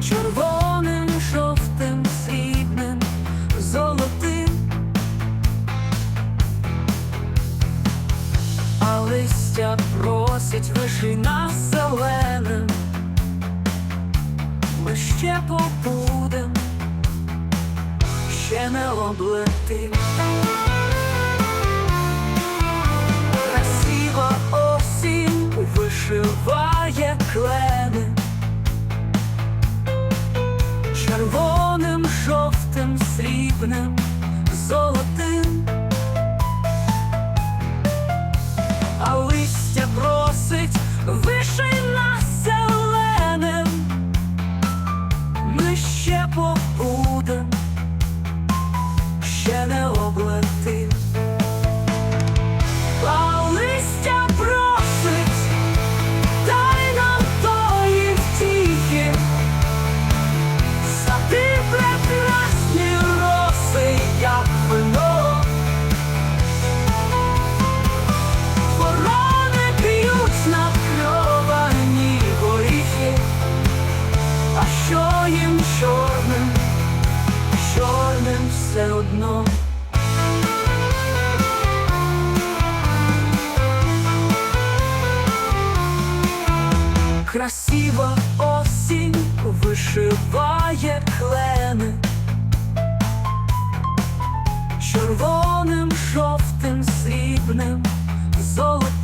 червоним, жовтим, срібним, золотим, а листя просить виши нас зеленим. Ми ще побудем, ще не облетим. Червоним, жовтим, срібним, все одно. Красива осінь вишиває клени червоним, жовтим, срібним, золотим.